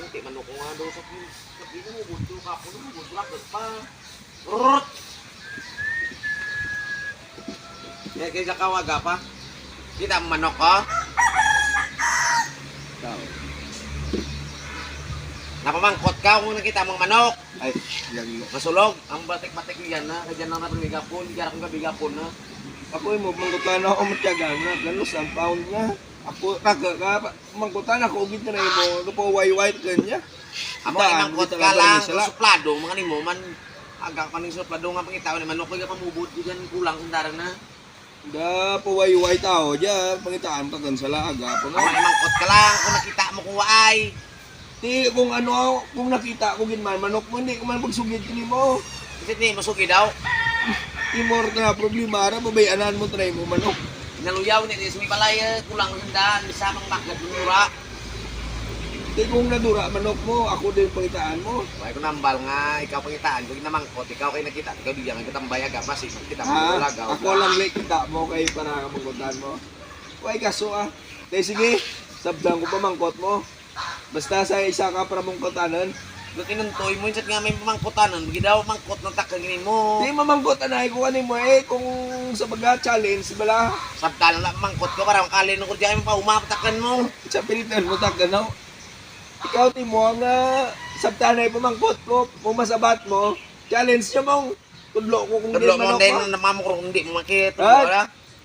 Ano, kay manok ko nga daw sa kinis. Sabi na mo, bunto ka po naman, bunto ka pa. Rrrrt! Kaya kaya sa kawaga pa. Kita ang manok ko. Ikaw. Napamangkot ka kung nakita mong manok. Ay, yan Masulog. Ang batik-batik niyan na. Kaya na natin bigapon. Kaya akong gabigapon na. Ako, mo, mangkot na ako matyaga na. Ganun, 10 pound na. Ako, kaga, ka, mangkutan ako, ugit na mo. Ano po, white-white kanya. Amo ay mangkot dito ka lang. Suplado. Mga ni mo man. Aga ka ning suplado nga pangitaw ni manok. Kaya pamubot. Diyan kulang. Undara na. Da white-white ako dyan. Pangitaan pa gan sa laga. Po Amo na. ay mangkot ka lang. Kung nakita mo kung waay. Di, kung ano kung nakita ko ginman, manok mo, hindi ko man pagsugid kini mo. Kasi ni masugi daw. Timor na problema, ara, babayanan mo, try mo manok. Naluyaw ni Dismi Palaya. Kulang handa. Bisa mang makat mura. Di, kung nadura manok mo, ako din pangitaan mo. Wala ko nambal nga, ikaw pangitaan, kung namangkot, ikaw kayo nakita, ikaw di yan, kita mbaya ka, masig, kita mo wala gaw. Ako lang late kita mo kay para mangkutan mo. Uy, kaso ah. Di, sige, sabdan ko pa mangkot mo. Basta sa isa ka para mangkotanan. Kung kinuntoy mo, insat nga may pamangkotanan, bagi daw mangkot ng takagin mo. Di, mamangkotan na ko ano mo eh, kung sa baga challenge, bala, Sabta lang mangkot ka, parang kalin ko diyan pa umapatakan mo. sa pilitan mo takanaw. Ikaw timo nga sabtanay pamangkot ko, kung masabat mo, challenge niya mong tudlo ko kung di mo manok din, mo. namamukro, hindi mo makita. Ah. wala.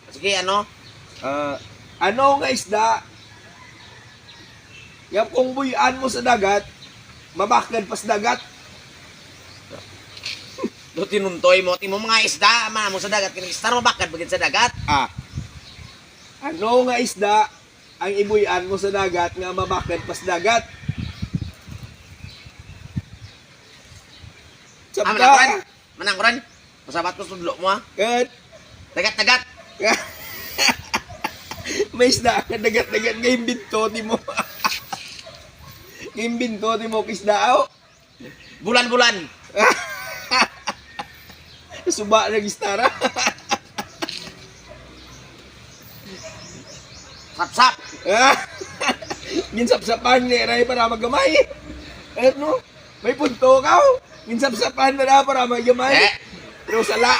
Sige, ano? Ah, ano nga isda? Yung kung buyan mo sa dagat, mabakad pa sa dagat. Do tinuntoy mo, timo mga isda, mana mo sa dagat, kinistar mo bakit bagid sa dagat? Ah. Ano nga isda ang ibuyan mo sa dagat nga mabakad pa sa dagat? Ah, manangkuran? Sabta. Manangkuran? Masabat ko tudlo mo ha? Kat. Dagat-dagat. May isda ka dagat-dagat nga imbinto di mo. Imbinto di mo kisdao. Bulan-bulan. Suba na gistara. Sap-sap. Ginsapsapan ni Ray para magamay. Ano? May punto ka. oh. Ginsapsapan na na para magamay. Eh. Pero sala.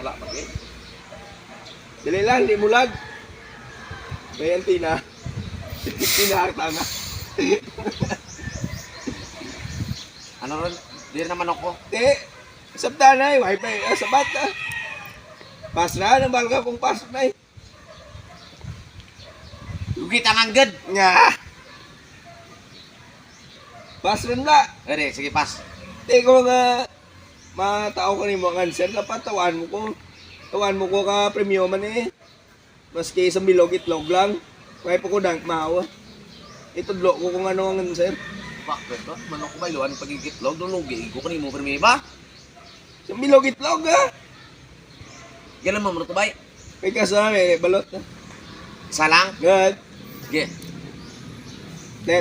Wala pa eh. Dali lang, di mulag. May antina. Tinakta na. Ano ron? Di rin naman ako. Eh, sabta na eh. Wifi. Ah, sabat na. Pas na. Nambal ka kung pas na eh. Lugi tanganggad. Nga. Pas rin na. Ere, sige pas. Di ko nga matao ka ni mo ang answer. Dapat tawan mo ko. Tawan mo ko ka premium man eh. Maski sa bilog itlog lang. Kaya po ko dank maawa. Itudlo ko kung ano ang answer. Bakit ba? Manok ko ba iluan pagigitlog? Doon lugi. Ko kanimo permi ba? Sa bilog itlog ha. Galan mo mo ba? May kasama. Balot na. Isa lang? Good. Sige.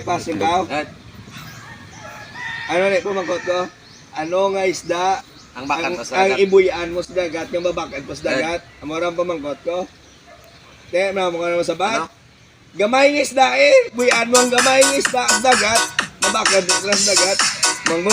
Pass yung kao. At Ano rin pumangkot ko? Ano nga isda ang bakat ang, sa ang dagat. ibuyan mo sa dagat, yung babakad pa sa dagat. Amo rin pamangkot ko. Te, mga mga sa bat. Ano? Gamay ng isda eh. Buyan mo ang gamay ng isda sa dagat. Mabakad sa dagat. Mangmo.